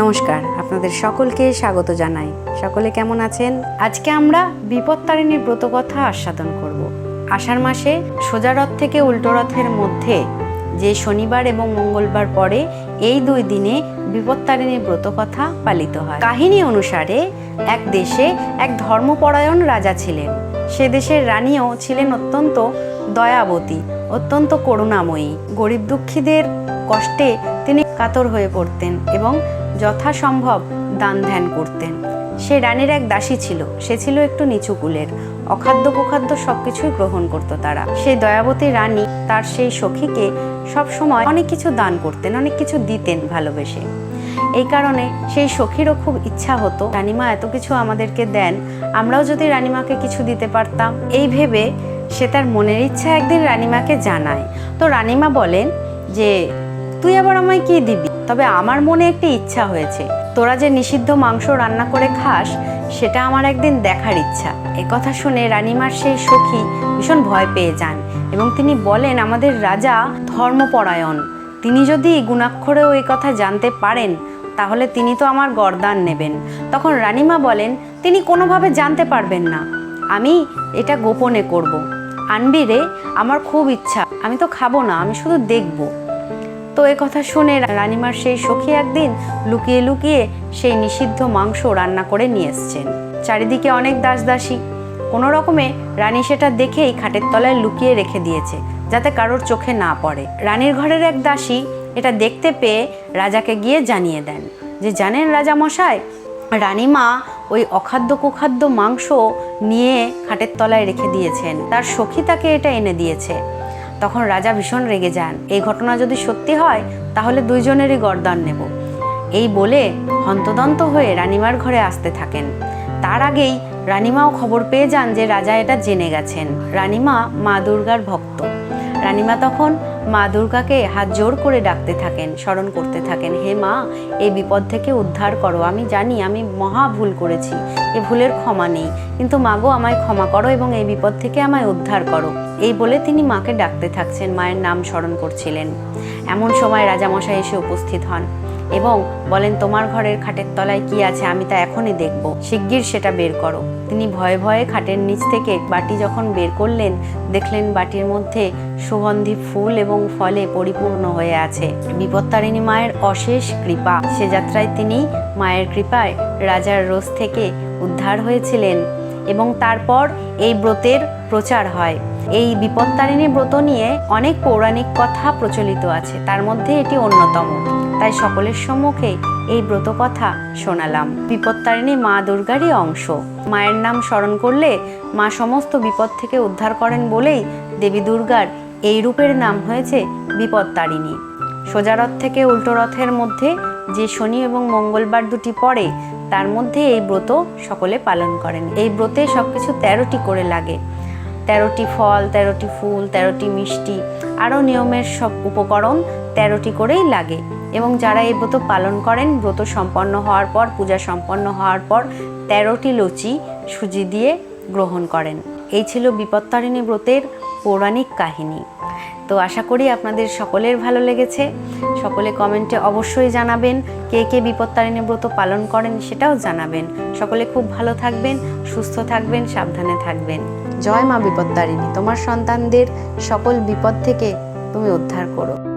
নমস্কার, আপনাদের সকলকে স্বাগত জানাই। সকলে কেমন আছেন? আজকে আমরা বিপত্তারিণীর ব্রতকথা আস্বাদন করব। আষাঢ় মাসে সোজা রথ থেকে উল্টো রথের মধ্যে যে শনিবার এবং মঙ্গলবার পরে এই দুই দিনে বিপত্তারিণীর ব্রতকথা পালিত হয়। কাহিনী অনুসারে এক দেশে এক ধর্মপরায়ণ রাজা ছিলেন। সে দেশের রানীও ছিলেন অত্যন্ত দয়াবতী, অত্যন্ত করুণাময়ী। গরিব দুঃখীদের কষ্টে তিনি কাতর হয়ে পড়তেন এবং যথাসম্ভব দান ধ্যান করতেন। সে রানীর এক দাসী ছিল, সে ছিল একটু নিচু কুলের। অখাদ্য কুখাদ্য সব কিছুই গ্রহণ করত তারা। সেই দয়াবতী রানী তার সেই সখীকে সব সময় অনেক কিছু দান করতেন, অনেক কিছু দিতেন ভালোবেসে। এই কারণে সেই সখীরও খুব ইচ্ছা হতো, রানিমা এত কিছু আমাদেরকে দেন, আমরাও যদি রানিমাকে কিছু দিতে পারতাম। এই ভেবে সে তার মনের ইচ্ছা একদিন রানিমাকে জানায়। তো রানিমা বলেন যে, তুই আবার আমায় কি দিবি? তবে আমার মনে একটি ইচ্ছা হয়েছে। তোরা যে নিষিদ্ধ মাংস রান্না করে খাস, সেটা আমার একদিন দেখার ইচ্ছা। কথা শুনে রানীমার সেই সখী ভীষণ ভয় পেয়ে যান এবং তিনি বলেন, আমাদের রাজা ধর্মপরায়ণ। তিনি যদি গুণাক্ষরেও এই কথা জানতে পারেন, তাহলে তিনি তো আমার গরদান নেবেন। তখন রানীমা বলেন, তিনি কোনোভাবে জানতে পারবেন না। আমি এটা গোপনে করব। আনবি রে, আমার খুব ইচ্ছা। আমি তো খাব না, আমি শুধু দেখব। তো এ কথা শুনে রানিমার সেই সখী একদিন লুকিয়ে লুকিয়ে সেই নিষিদ্ধ মাংস রান্না করে নিয়ে এসছেন। চারিদিকে অনেক দাস দাসী কোনো রকমে রানী সেটা দেখেই খাটের তলায় লুকিয়ে রেখে দিয়েছে, যাতে কারোর চোখে না পড়ে। রানীর ঘরের এক দাসী এটা দেখতে পেয়ে রাজাকে গিয়ে জানিয়ে দেন যে, জানেন রাজা মশাই রানীমা ওই অখাদ্য কুখাদ্য মাংস নিয়ে খাটের তলায় রেখে দিয়েছেন। তার সখী তাকে এটা এনে দিয়েছে। তখন রাজা ভীষণ রেগে যান। এই ঘটনা যদি সত্যি হয়, তাহলে দুইজনেরই গরদান নেব। এই বলে হন্তদন্ত হয়ে রানিমার ঘরে আসতে থাকেন। তার আগেই রানিমাও খবর পেয়ে যান যে রাজা এটা জেনে গেছেন। রানিমা মা দুর্গার ভক্ত। রানিমা তখন মা দুর্গাকে হাত জোর করে ডাকতে থাকেন, স্মরণ করতে থাকেন, হে মা, এই বিপদ থেকে উদ্ধার করো। আমি জানি আমি মহা ভুল করেছি, এ ভুলের ক্ষমা নেই। কিন্তু মাগো আমায় ক্ষমা করো এবং এই বিপদ থেকে আমায় উদ্ধার করো। এই বলে তিনি মাকে ডাকতে থাকছেন, মায়ের নাম স্মরণ করছিলেন। এমন সময় রাজামশাই এসে উপস্থিত হন। এবং বলেন, তোমার ঘরের খাটের তলায় কি আছে? আমি তা এখনই দেখব। শিগগির সেটা বের করো। তিনি ভয়ে ভয়ে খাটের নিচ থেকে বাটি যখন বের করলেন, দেখলেন বাটির মধ্যে সুগন্ধি ফুল এবং ফলে পরিপূর্ণ হয়ে আছে। বিপত্তারিণী মায়ের অশেষ কৃপা। সে যাত্রায় তিনি মায়ের কৃপায় রাজার রোজ থেকে উদ্ধার হয়েছিলেন। এবং তারপর এই ব্রতের প্রচার হয়। এই বিপত্তারিণী ব্রত নিয়ে অনেক পৌরাণিক কথা প্রচলিত আছে, তার মধ্যে এটি অন্যতম। তাই সকলের সম্মুখে এই ব্রত কথা শোনালাম। বিপত্তারিণী মা দুর্গারই অংশ। মায়ের নাম স্মরণ করলে মা সমস্ত বিপদ থেকে উদ্ধার করেন বলেই দেবী দুর্গার এই রূপের নাম হয়েছে বিপত্তারিণী সোজা রথ থেকে উল্টো রথের মধ্যে যে শনি এবং মঙ্গলবার দুটি পড়ে, তার মধ্যে এই ব্রত সকলে পালন করেন। এই ব্রতে সব কিছু তেরোটি করে লাগে। তেরোটি ফল, তেরোটি ফুল, তেরোটি মিষ্টি, আরও নিয়মের সব উপকরণ তেরোটি করেই লাগে। এবং যারা এই ব্রত পালন করেন, ব্রত সম্পন্ন হওয়ার পর, পূজা সম্পন্ন হওয়ার পর, তেরোটি লুচি সুজি দিয়ে গ্রহণ করেন। এই ছিল বিপত্তারিণী ব্রতের পৌরাণিক কাহিনী। তো আশা করি আপনাদের সকলের ভালো লেগেছে। সকলে কমেন্টে অবশ্যই জানাবেন, কে কে বিপত্তারিণী ব্রত পালন করেন সেটাও জানাবেন। সকলে খুব ভালো থাকবেন, সুস্থ থাকবেন, সাবধানে থাকবেন। জয় মা বিপত্তারিণী তোমার সন্তানদের সকল বিপদ থেকে তুমি উদ্ধার করো।